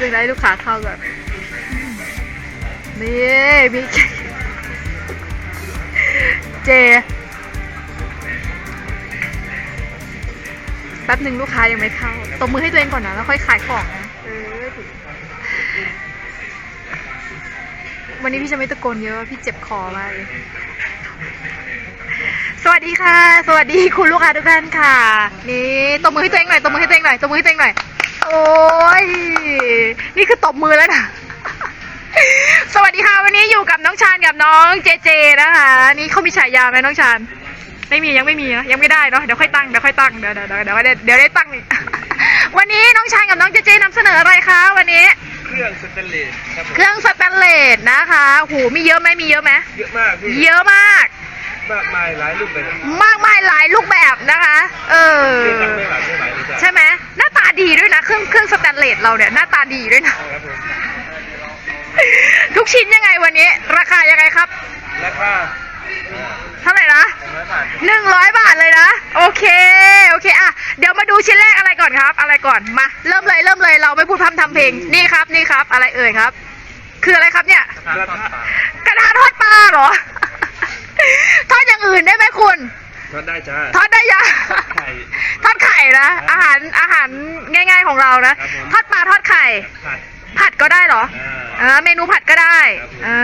หนึ่งได้ลูกค้าเข้าก่อนนี่มีเจแป๊บหนึ่งลูกค้ายังไม่เข้าตบมือให้ตัวเองก่อนนะแล้วค่อยขายของนะเออวันนี้พี่จะไม่ตะโกนเยอะพี่เจ็บคอมากเลยสวัสดีค่ะ สวัสดีคุณลูกค้าทุกท่านค่ะ นี่ตบมือให้ตัวเองหน่อยตบมือให้ตัวเองหน่อยตบมือให้ตัวเองหน่อย โอ้ย นี่คือตบมือแล้วนะ สวัสดีค่ะ วันนี้อยู่กับน้องชานกับน้องเจเจนะคะ นี่เขามีฉายาไหมน้องชาน ไม่มียังไม่มีนะยังไม่ได้เนาะ เดี๋ยวค่อยตั้ง เดี๋ยวค่อยตั้ง เดี๋ยวเดี๋ยวเดี๋ยวเดี๋ยวได้เดี๋ยวได้ตั้งอีกวันนี้น้องชายกับน้องเจเจนำเสนออะไรคะวันนี้ เครื่องสแตนเลสครับผมเครื่องสแตนเลสนะคะโหมีเยอะไหมมีเยอะไหม เยอะมากพี่เยอะมาก มากมายหลายรูปแบบมากมายหลายรูปแบบนะคะ เออ เรียกกันไม่หลายไม่หลายเลยจ้ะใช่ไหมหน้าตา ดีด้วยนะ เครื่องเครื่องสแตนเลสเราเนี่ยหน้าตาดีด้วยนะ ครับผมทุกชิ้นยังไงวันนี้ ราคายังไงครับ ราคาเท่าไหร่นะสองร้อยบาทหนึ่งร้อยบาทเลยนะ โอเค โอเคอะเดี๋ยวมาดูชิ้นแรกอะไรก่อนครับ อะไรก่อน มา เริ่มเลยเริ่มเลย เราไม่พูดพร่ำทำเพลง นี่ครับ นี่ครับ อะไรเอ่ยครับ คืออะไรครับเนี่ยราคากระดาษทอดปลาเหรอ ทอดอย่างอื่นได้ไหมคุณ ก็ได้จ้าทอดได้ยังไข่ ทอดไข่นะ อาหารอาหารง่าย ๆของเรานะครับผม ทอดปลาทอดไข่ ผัด ผัดก็ได้เหรออ่าเออเมนูผัดก็ได้ครับผม อ่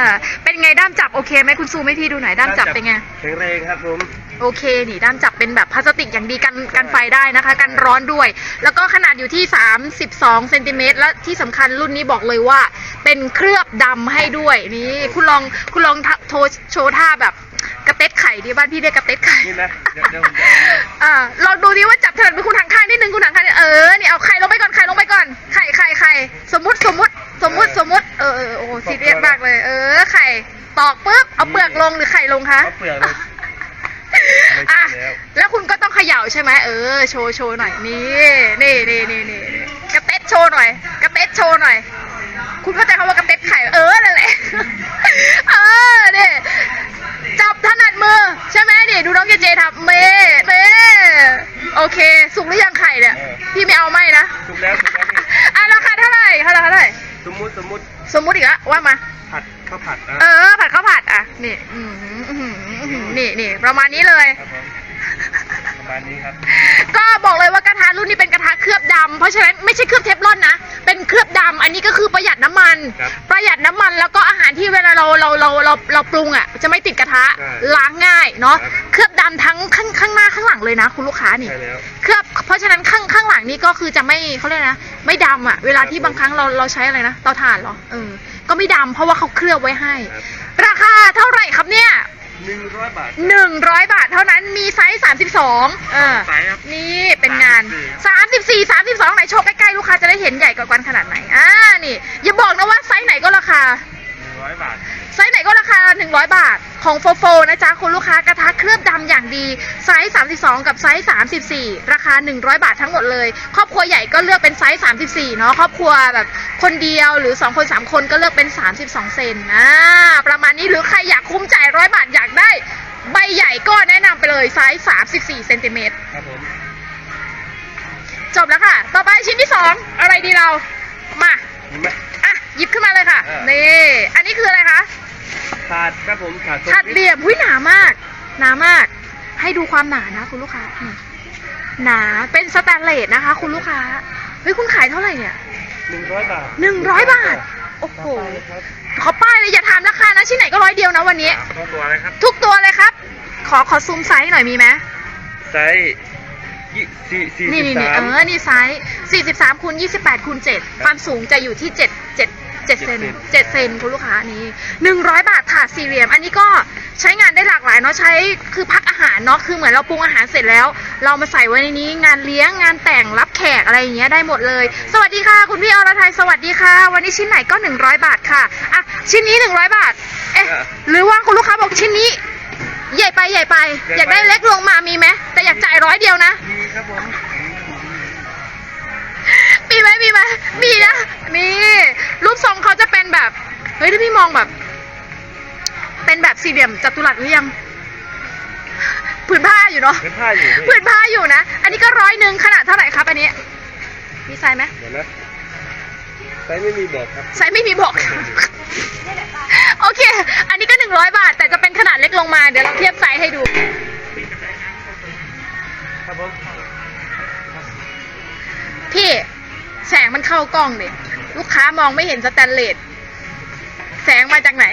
าเป็นไงด้ามจับโอเคไหมคุณซูมให้พี่ดูหน่อยด้ามจับเป็นไง แข็งแรงครับผม โอเคนี่ด้ามจับเป็นแบบพลาสติกอย่างดีกันกันไฟได้นะคะ กันร้อนด้วย แล้วก็ขนาดอยู่ที่ 32เซนติเมตรและที่สำคัญรุ่นนี้บอกเลยว่า เป็นเคลือบดำให้ด้วยนี่คุณลองคุณลองทะโชว์โชว์ท่าแบบก ระเต็ดไข่ที่บ้านพี่เรียกกระเต็ดไข่นี่นะเดี๋ยวเดี๋ยวผมจะเอาอ่าลองดูดิว่าจับถนัดเป็นคุณทางข้างนิดนึงคุณทางข้างนิดเออนี่เอาไข่ลงไปก่อนไข่ลงไปก่อนไข่ไข่ไข่สมมติสมมติสมมติสมมติเออเออโอ้โหซีเรียสมากเลย เออไข่ตอกปุ๊บเอาเปลือกลงหรือไข่ลงคะเอาเปลือกเลยอะไม่ใช่แล้ว แล้วคุณก็ต้องเขย่าใช่ไหมเออโชว์โชว์หน่อยนี่นี่นี่นี่นี่นี่กระเต็ดโชว์หน่อยกระเต็ดโชว์หน่อย คุณเข้าใจคำว่ากระเต็ดไข่เออนั่นแหละ เออเนี่ยจับ ถนัดมือ ใช่ไหมนี่ดูน้องเจเจทำเมเมโอเค สุกหรือยังไข่เนี่ย พี่ไม่เอาไม่นะ ถูกแล้วถูกแล้วพี่อะราคาเท่าไหร่เท่าไหร่เท่าไหร่ สมมุติสมมุติสมมุติอีกละว่ามา ผัดข้าวผัดนะเออ ผัดข้าวผัดอะ นี่อื้อหืออื้อหืออื้อหือนี่นี่ประมาณนี้เลย ครับผมประมาณนี้ครับ ก็บอกเลยว่ากระทะรุ่นนี้เป็นกระทะเคลือบดำเพราะฉะนั้นไม่ใช่เคลือบเทฟลอนนะ เป็นเคลือบดำอันนี้ก็คือประหยัดน้ำมัน ครับประหยัดน้ำมันแล้วก็อาหารที่เวลาเราเราเราเราเราปรุงอะ จะไม่ติดกระทะใช่ล้างง่ายเนาะครับ เคลือบดำทั้งข้างข้างหน้าข้างหลังเลยนะ คุณลูกค้านี่ ใช่แล้ว เคลือบเพราะฉะนั้นข้างข้างหลังนี่ก็คือจะไม่เขาเรียกนะ ไม่ดำอะ เวลาที่บางครั้งเราเราใช้อะไรนะเตาถ่านเหรอเออก็ไม่ดำเพราะว่าเขาเคลือบไว้ให้ ครับ ราคาเท่าไหร่ครับเนี่ย หนึ่งร้อยบาทหนึ่งร้อยบาทเท่านั้นมีไซส์สามสิบสองเออไซส์ครับนี่เป็นงานสามสิบสี่สามสิบสองไหนโชว์ใกล้ๆลูกค้าจะได้เห็นใหญ่กว่ากันขนาดไหนอ่านี่ อย่าบอกนะว่าไซส์ไหนก็ราคา หนึ่งร้อยบาท ไซส์ไหนก็ราคา 100 บาท ของโฟโฟนะจ๊ะ คุณลูกค้ากระทะเคลือบดำอย่างดี ไซส์ 32 กับไซส์ 34 ราคา 100 บาททั้งหมดเลย ครอบครัวใหญ่ก็เลือกเป็นไซส์ 34 เนาะ ครอบครัวแบบคนเดียวหรือ 2 คน 3 คนก็เลือกเป็น 32 เซนอ่าประมาณนี้หรือใคร ไปเลยไซส์ 34เซนติเมตรครับผมจบแล้วค่ะ ต่อไปชิ้นที่ 2 อะไรดีเรา มาเห็นไหมอะหยิบขึ้นมาเลยค่ะเออนี่ อันนี้คืออะไรคะถาดครับผมถาดถัดเหลี่ยมหุ้ยหนามาก หนามาก ให้ดูความหนานะ คุณลูกค้านี่หนา เป็นสแตนเลสนะคะ คุณลูกค้า เฮ้ย คุณขายเท่าไหร่เนี่ยหนึ่งร้อยบาทหนึ่งร้อยบาท โอ้โหครับขอป้ายเลยอย่าถามราคานะชิ้นไหนก็ร้อยเดียวนะวันนี้ตัวตัวอะไรครับ ทุกตัวเลยครับ ขอขอซูมไซส์หน่อยมีไหมไซส์ยี่สี่สี่นี่สินี่บนี่สาเอม อ นี่ไซส์43คูณ28คูณ7ความสูงจะอยู่ที่7 7 7เซน7เซนคุณลูกค้านี้100 บาทถาดสี่เหลี่ยม อันนี้ก็ใช้งานได้หลากหลายเนาะใช้คือพักอาหารเนาะคือเหมือนเราปรุงอาหารเสร็จแล้ว เรามาใส่ไว้ในนี้งานเลี้ยงงานแต่งรับแขกอะไรอย่างเงี้ยได้หมดเลย สวัสดีค่ะคุณพี่อรไทยสวัสดีค่ะ วันนี้ชิ้นไหนก็ 100 บาทค่ะอะชิ้นนี้ 100 บาทเอ๊ะหรือว่าคุณลูกค้าบอกชิ้นนี้ ใหญ่ไปใหญ่ไป อยากได้เล็กลงมามีไหมแต่อยากจ่ายร้อยเดียวนะ มีครับผมมีไหมมีไหมมีนะนี่รูปทรงเขาจะเป็นแบบ เฮ้ยถ้าพี่มองแบบ เป็นแบบสี่เหลี่ยมจัตุรัสหรือยังผืนผ้าอยู่เนาะเป็นผ้าอยู่ผืพี่นผ้าอยู่นะ อันนี้ก็ร้อยหนึ่งขนาดเท่าไหร่ครับอันนี้ มีไซส์ไหมเดี๋ยวนะ ไซส์ไม่มีบอกครับ ไซส์ไม่มีบอก โอเค อันนี้ก็หนึ่งร้อยบาท แต่จะเป็นขนาดเล็กลงมา เดี๋ยวเราเทียบไซส์ให้ดู ครับผมพี่ แสงมันเข้ากล้องดิลูกค้ามองไม่เห็นสแตนเลส แสงมาจากไหน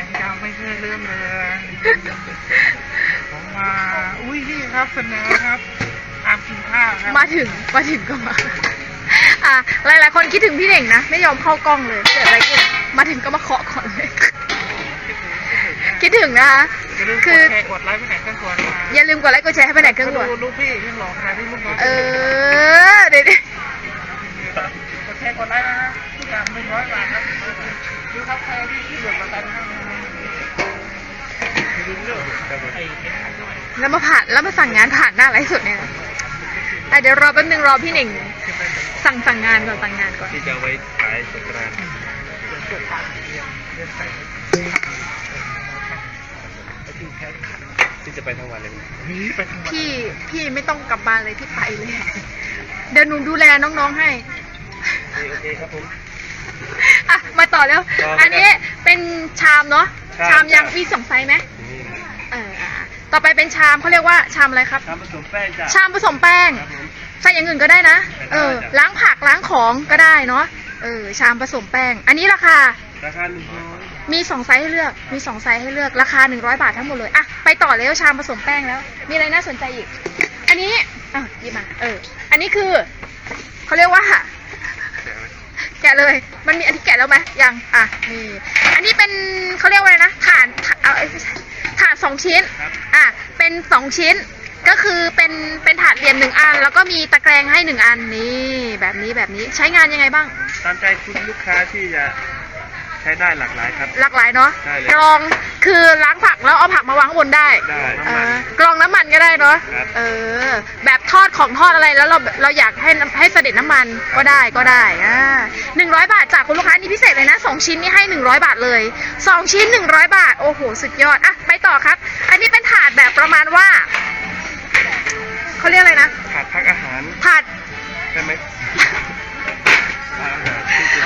ยังจำไม่เคยเรื่องเลยผมมา อุ้ยนี่ครับเสนอครับตามกินข้าวครับ มาถึง มาถึงก็มา อะ หลาย ๆ คนคิดถึงพี่เด่งนะ ไม่ยอมเข้ากล้องเลยเกิดอะไรขึ้นมาถึงก็มาเคาะก่อนเลย คิดถึงนะคะ อย่าลืมกคือดแชร์กดไลค์ไปไหนเครื่องตัวนะอย่าลืมกดไลค์กดแชร์ให้ไปไหนเครื่องด่วนมาดูลูกพี่ที่หลอกค่ะที่ลูกน้องเออเดี๋ยวกดแชร์กดไลค์นะครับทุกอย่างหนึ่งร้อยบาทครับดูครับใครที่ที่เดือดมาตันข้างในไอ้เห็นขันด้วยแล้วมาผ่านแล้วมาสั่งงานผ่านหน้าไลฟ์สดเนี่ยนะอะเดี๋ยวรอแป๊บนึงรอพี่เน่ง สั่งสั่งงานก่อนสั่งงานก่อนที่จะเอาไว้ขายสงกรานต์ที่จะไปทั้งวันเลยไหมนี่ไปทั้งวันพี่พี่ไม่ต้องกลับบ้านเลยพี่ไปเลย เดี๋ยวหนูดูแลน้องๆให้โอเคครับผมอะมาต่อแล้วอ,อันนี้เป็นชามเนาะชามชามยังมีสองไซส์ไหมเออต่อไปเป็นชามเขาเรียกว่าชามอะไรครับทำผสมแป้งจ้ะชามผสมแป้ง ใส่อย่างอื่นก็ได้นะได้เออจ้ะล้างผักล้างของก็ได้เนาะ เออ ชามผสมแป้ง อันนี้ราคา ราคาหนึ่งร้อยมีสองไซส์ให้เลือก มีสองไซส์ให้เลือก ราคาหนึ่งร้อยบาททั้งหมดเลย อะ ไปต่อแล้วชามผสมแป้งแล้ว มีอะไรน่าสนใจอีก อันนี้อะหยิบมา เออ อันนี้คือเขาเรียกว่า แกะเลย มันมีอันที่แกะแล้วไหมยัง อะ นี่ อันนี้เป็นเขาเรียกว่าอะไรนะ ฐานฐานเอาเอ้ยไม่ใช่ถาดสองชิ้นครับอะ เป็นสองชิ้น ก็คือเป็นเป็นถาดเหลี่ยมหนึ่งอัน แล้วก็มีตะแกรงให้หนึ่งอันนี่แบบนี้แบบนี้ใช้งานยังไงบ้าง ตามใจคุณลูกค้าที่จะใช้ได้หลากหลายครับ หลากหลายเนาะได้เลยกรองคือล้างผักแล้วเอาผักมาวางข้างบนได้ได้เออกรองน้ำมันก็ได้เนาะครับ เออ แบบทอดของทอดอะไรแล้วเราเราอยากให้น้ำให้เสด็จน้ำมันก็ได้ก็ได้อ่าหนึ่งร้อยบาทจากคุณลูกค้านี่พิเศษเลยนะสองชิ้นนี่ให้หนึ่งร้อยบาทเลยสองชิ้นหนึ่งร้อยบาท โอ้โห สุดยอด อะ ไปต่อครับ อันนี้เป็นถาดแบบประมาณว่า เขาเรียกอะไรนะ ขาดพักอาหารถาดใช่ไหม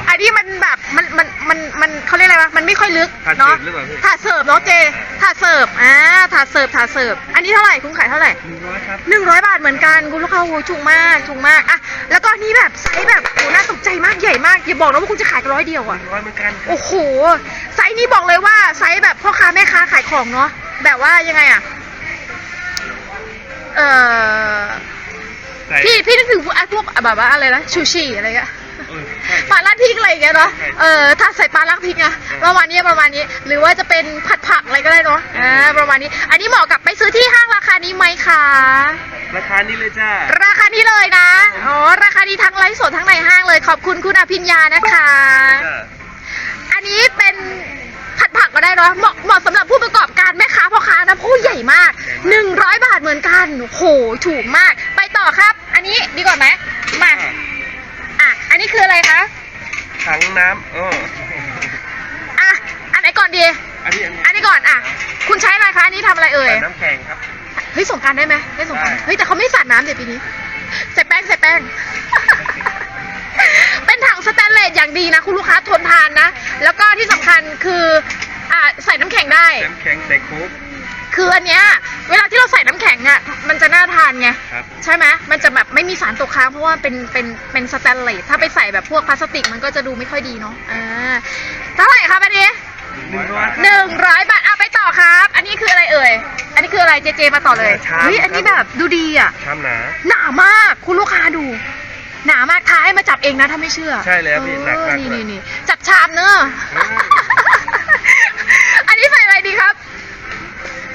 อันนี้มันแบบมันมันมันมันเขาเรียกอะไรวะมันไม่ค่อยลึกถาดเนาะเสิร์ฟหรือเปล่าพี่ ถาดเสิร์ฟเนาะเจถาดเสิร์ฟอ่าถาดเสิร์ฟถาดเสิร์ฟอันนี้เท่าไหร่คุณขายเท่าไหร่หนึ่งร้อยครับ หนึ่งร้อยบาทเหมือนกันคุณลูกค้าโอ้โหถูกมากถูกมากอะแล้วก็อันนี้แบบไซส์แบบโอ้น่าตกใจมากใหญ่มากอย่าบอกนะว่าคุณจะขายกันร้อยเดียวหอะนึ่งร้อยเหมือนกันโอ้โห ไซส์นี้บอกเลยว่าไซส์แบบพ่อค้าแม่ค้าขายของเนาะแบบว่ายังไงอะ เออใส่พี่พี่นึกถึงพวกอะพวกแบบว่าอะไรนะชูชีอะไรเงี้ยเออใช่ ปลาลัดพริกอะไรอย่างเงี้ยเนาะใช่เออถ้าใส่ปลาลัดพริกอะประมาณนี้ประมาณนี้ หรือว่าจะเป็นผัดผักอะไรก็ได้เนาะอ่าประมาณนี้ อันนี้เหมาะกับไปซื้อที่ห้างราคานี้ไหมคะ ราคานี้เลยจ้า ราคานี้เลยนะ อ๋อ ราคานี้ทั้งไลฟ์สดทั้งในห้างเลย ขอบคุณคุณอภิญญานะคะจ้าอันนี้เป็น ผัดผักก็ได้เนาะเหมาะเหมาะสำหรับผู้ประกอบการแม่ค้าพ่อค้านะผู้ใหญ่มาก 100 บาทเหมือนกันโอ้โหถูกมาก ไปต่อครับ อันนี้ดีกว่าไหมมาอะอันนี้คืออะไรคะถังน้ำเอออะอันไหนก่อนดีอันนี้อันนี้อันนี้ก่อนอะคุณใช้อะไรคะอันนี้ทำอะไรเอ่ยใส่น้ำแข็งครับ เฮ้ยสงกรารได้ไหมได้สงกรารได้ เฮ้ยแต่เขาไม่สาดน้ำเดี๋ยวปีนี้ใส่แป้งใส่แป้ง เป็นถังสแตนเลสอย่างดีนะ คุณลูกค้าทนทานนะ แล้วก็ที่สำคัญคืออ่า ใส่น้ำแข็งได้ น้ำแข็งใส่โค้กคืออันเนี้ยเวลาที่เราใส่น้ำแข็งอะมันจะน่าทานไง ครับ ใช่ไหมมันจะแบบไม่มีสารตกค้างเพราะว่าเป็นเป็นเป็นสแตนเลส ถ้าไปใส่แบบพวกพลาสติกมันก็จะดูไม่ค่อยดีเนาะอ่าเท่าไหร่ครับอันนี้หนึ่งร้อย หนึ่งร้อยบาทอะไปต่อครับ อันนี้คืออะไรเอ่ย อันนี้คืออะไรเจเจมาต่อเลยชาม เฮ้ยอันนี้แบบดูดีอะ ชามหนา หนามากคุณลูกค้าดู หนามากท้าให้มาจับเองนะถ้าไม่เชื่อใช่แล้วพี่เออหนักมากนี่เลยนี่นี่จับชามเนอะ อืม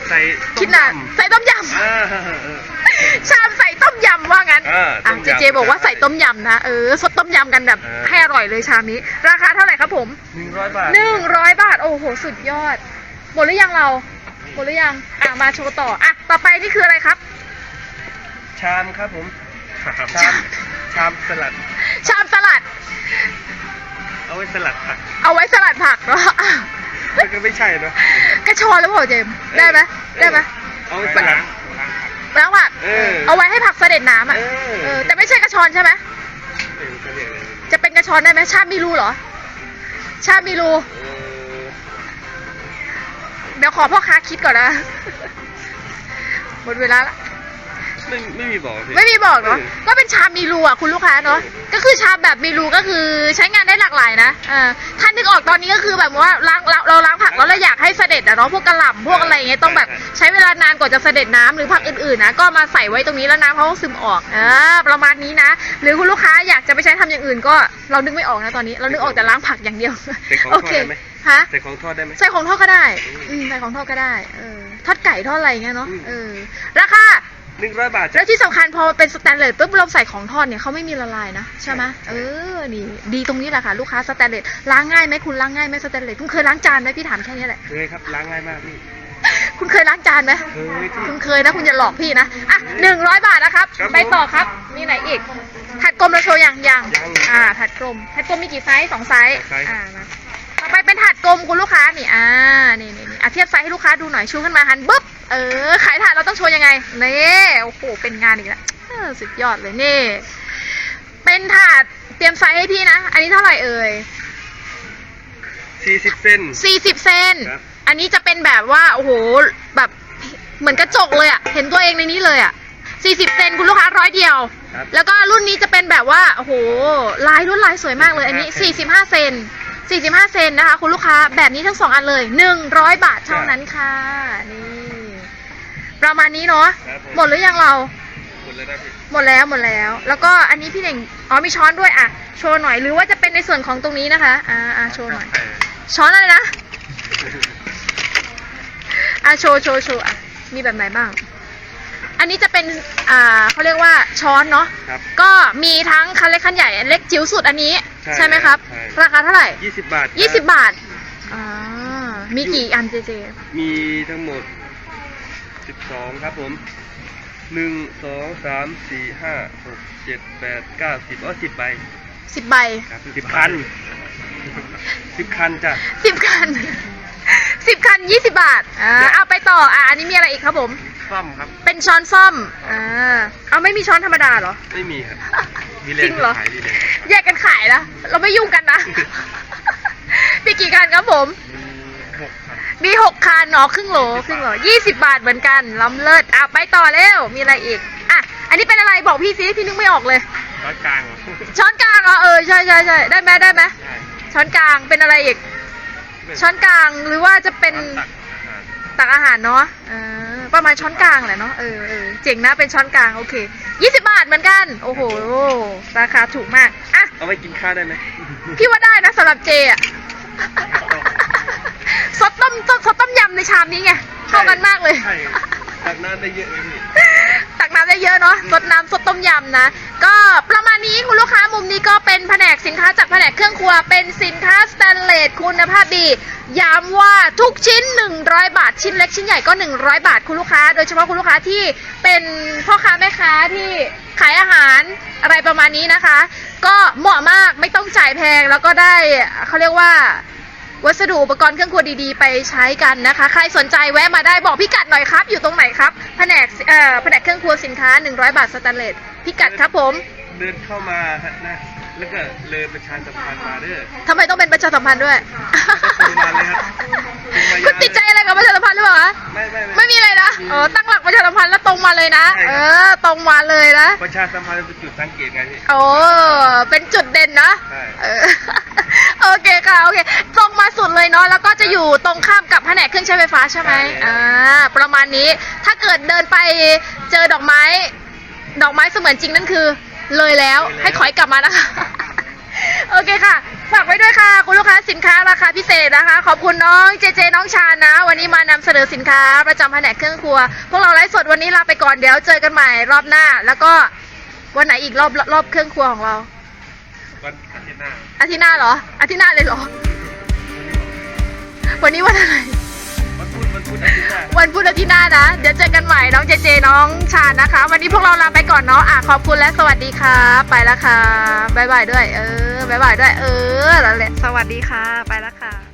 ใส่ต้มคิดนานยำใส่ต้มยเออเออเออำ ชามใส่ต้มยำว่างั้นเออต้มยำเจเจบอกว่าใส่ต้มยำนะเออสดต้มยำกันแบบเออ ให้อร่อยเลยชามนี้ ราคาเท่าไหร่ครับผมหนึ่งร้อยบาท หนึ่งร้อยบาท โอ้โห สุดยอด หมดหรือยังเราหมดหรือยังอะมาโชว์ต่ออะต่อไปนี่คืออะไรครับ ชามครับผม ชาม ชามสลัด ชามสลัด เอาไว้สลัดผัก เอาไว้สลัดผักเนาะอะ มันก็ไม่ใช่เนอะกระชอนหรือเปล่าเจมส์ได้ไหมได้ไหมเอาไว้สลัดแล้วผักเออเอาไว้ให้ผักเสด็จน้ำอะเออ เออแต่ไม่ใช่กระชอนใช่ไหมเออเขาเรียกอะไรจะเป็นกระชอนได้ไหมชาติมีรูเหรอ ชาติมีรูเออเดี๋ยวขอพ่อค้าคิดก่อนนะ หมดเวลาละ ไม่ไม่มีบอกพี่ไม่มีบอกเนาะเออก็เป็นชามมีรูอะคุณลูกค้าเนาะเออก็คือชามแบบมีรูก็คือใช้งานได้หลากหลายนะอ่าท่านนึกออกตอนนี้ก็คือแบบว่าล้างเราเราล้างผักแล้วเราอยากให้เสด็จอะเนาะพวกกระหล่ำพวกอะไรอย่างเงี้ยต้องแบบใช้เวลานานกว่าจะเสด็จน้ำหรือผักอื่นๆนะก็มาใส่ไว้ตรงนี้แล้วน้ำเขาก็ซึมออกอ่าประมาณนี้นะ หรือคุณลูกค้าอยากจะไปใช้ทำอย่างอื่น ก็เรานึกไม่ออกนะตอนนี้ เรานึกออกแต่ล้างผักอย่างเดียวใส่ของโอทอดเคได้ไหมฮะใส่ของทอดได้ไหมใส่ของทอดก็ได้อืมอืมใส่ของทอดก็ได้เออทอดไก่ทอดอะไรเงี้ยเนาะอืมเออราคา หนึ่งร้อยบาท แล้จ้ะวที่สำคัญพอเป็นสแตนเลสปุ๊บเราใส่ของทอดเนี่ยเขาไม่มีละลายนะใช่ไหมเออนี่ดีตรงนี้แหละค่ะ ลูกค้าสแตนเลสล้างง่ายไหมคุณล้างง่ายไหมสแตนเลสคุณเคยล้างจานไหมพี่ถามแค่นี้แหละ เคยครับล้างง่ายมากพี่คุณเคยล้างจานไหมเคยที่ คุณเคยนะคุณอย่าหลอกพี่นะอะหนึ่งร้อยบาทนะครับครับไปต่อครับมีไหนอีก ถัดกลมเราโชว์อย่างยังยังอ่า ถัดกลมถัดกลมมีกี่ไซส์สองไซส์สองไซส์ อ่ามาต่อไปเป็นถัดกลมคุณลูกค้านี่อ่านี่นี่นี่อะเทียบไซส์ให้ลูกค้าดูหน่อยชูขึ้นมาหันปุ๊บ เออ ขายถาดเราต้องโชว์ยังไง นี่โอ้โห เป็นงานอีกแล้วเออสุดยอดเลยนี่ เป็นถาดเตรียมไซส์ให้พี่นะ อันนี้เท่าไหร่เอ่ยสี่สิบเซน สี่สิบเซน ครับ อันนี้จะเป็นแบบว่า โอ้โห แบบเหมือนกระจกเลยอะเห็นตัวเองในนี้เลยอะสี่สิบเซนคุณลูกค้าร้อยเดียว ครับ แล้วก็รุ่นนี้จะเป็นแบบว่า โอ้โห ลายรุ่นลายสวยมากเลย อันนี้สี่สิบห้าเซนสี่สิบห้าเซนนะคะ คุณลูกค้าแบบนี้ทั้งสองอันเลยหนึ่งร้อยบาทเท่านั้นค่ะ นี่ ประมาณนี้เนาะครับผม หมดหรือยังเรา หมดแล้วนะพี่หมดแล้วหมดแล้ว แล้วก็อันนี้พี่เน่งอ๋อมีช้อนด้วยอะโชว์หน่อยหรือว่าจะเป็นในส่วนของตรงนี้นะคะอ่าอ่าโชว์หน่อยช้อนอะไรนะอะโชว์โชว์โชว์อะมีแบบไหนบ้าง อันนี้จะเป็นอ่าเขาเรียกว่าช้อนเนาะครับ ก็มีทั้งคันเล็กคันใหญ่เล็กจิ๋วสุดอันนี้ใช่ใช่ไหมครับ ใช่ ราคาเท่าไหร่ยี่สิบบาทยี่สิบครับาทอ่ามีกี่อันเจเจ มีทั้งหมด สิบสองครับผมหนึ่งสองสามสี่ห้าหกเจ็ดแปดเก้าสิบอ๋อสิบใบสิบใบครับสิบคันสิบคันจ้ะสิบคันสิบคันยี่สิบบาทอ่าเอาไปต่ออ่าอันนี้มีอะไรอีกครับผมซ่อมครับ เป็นช้อนซ่อมอ่าเอาไม่มีช้อนธรรมดาเหรอ ไม่มีครับมีจริงเหรอขายดีเลยแยกกันขายนะเราไม่ยุ่งกันนะมีกี่คันครับผมหกคัน มีหกคันเนาะครึ่งโหลครึ่งโหลยี่สิบบาทเหมือนกันล้ำเลิศอะไปต่อเร็วมีอะไรอีกอะอันนี้เป็นอะไรบอกพี่ซิพี่นึกไม่ออกเลย ร้อยกลางเหรอช้อนกลางเหรอเออใช่ใช่ใช่ได้ไหมได้ไหมใช่ช้อนกลางเป็นอะไรอีก ช้อนกลางหรือว่าจะเป็นช้อนตักอาหารตักอาหารเนาะเออประมาณช้อนกลางแหละเนาะ เออเออเจ๋งนะ เป็นช้อนกลาง โอเคยี่สิบบาทเหมือนกัน โอ้โห ราคาถูกมาก อะ เอาไว้กินข้าวได้ไหมพี่ว่าได้นะสำหรับเจอะ ซดต้มซดซดต้มยำในชามนี้ไงเข้ากันมากเลย ใช่ตักน้ำได้เยอะเลยพี่ ตักน้ำได้เยอะเนาะ สดน้ำสดต้มยำนะ ก็ประมาณนี้คุณลูกค้ามุมนี้ก็เป็นแผนกสินค้าจากแผนกเครื่องครัว เป็นสินค้าสแตนเลสคุณภาพดี ย้ำว่าทุกชิ้น 100 บาท ชิ้นเล็กชิ้นใหญ่ก็ 100 บาทคุณลูกค้า โดยเฉพาะคุณลูกค้าที่เป็นพ่อค้าแม่ค้าที่ขายอาหารอะไรประมาณนี้นะคะ ก็เหมาะมากไม่ต้องจ่ายแพงแล้วก็ได้เขาเรียกว่า วัสดุอุปกรณ์เครื่องครัวดีๆ ไปใช้กันนะคะ ใครสนใจแวะมาได้บอกพิกัดหน่อยครับ อยู่ตรงไหนครับแผนกเอ่อแผนกเครื่องครัวสินค้า 100 บาทสแตนเลสพิกัดครับผมเดินเข้ามาฮะนะ แล้วก็เลยประชาสัมพันธ์มาเด้อ ทำไมต้องเป็นประชาสัมพันธ์ด้วยตรงมาเลยครับตรงมาคุณติดใจอะไรกับประชาสัมพันธ์หรือเปล่าคะไม่ไม่ ไม่มีอะไรนะอ๋อตั้งหลักประชาสัมพันธ์แล้วตรงมาเลยนะ ใช่ครับ เออ ตรงมาเลยนะประชาสัมพันธ์เป็นจุดสังเกตไงพี่ โอ้เป็นจุดเด่นนะใช่ เออ โอเคค่ะ โอเค ตรงมาสุดเลยเนาะ แล้วก็จะอยู่ตรงข้ามกับแผนกเครื่องใช้ไฟฟ้าใช่ไหมใช่ อ่า ประมาณนี้ ถ้าเกิดเดินไปเจอดอกไม้ ดอกไม้เสมือนจริงนั่นคือ เลยแล้ว ให้ถอยกลับมานะคะ โอเคค่ะ ฝากไว้ด้วยค่ะ คุณลูกค้าสินค้าราคาพิเศษนะคะ ขอบคุณน้องเจเจน้องชานะ วันนี้มานำเสนอสินค้าประจำแผนกเครื่องครัว พวกเราไลฟ์สดวันนี้ลาไปก่อน เดี๋ยวเจอกันใหม่รอบหน้า แล้วก็วันไหนอีกรอบรอบเครื่องครัวของเราวันอา ทิตย์หน้าอาทิตย์หน้าเหรออาทิตย์หน้าเลยเหรอ วันนี้วันอะไรวันพุธวันพุธอาทิตย์หน้า วันพุธอาทิตย์หน้านะ เดี๋ยวเจอกันใหม่น้องเจเจน้องชาญนะคะ วันนี้พวกเราลาไปก่อนเนาะอะขอบคุณและสวัสดีค่ะ ไปแล้วค่ะบ๊ายบายด้วย เออบ๊ายบายด้วย เออแล้วแหละสวัสดีค่ะ ไปแล้วค่ะ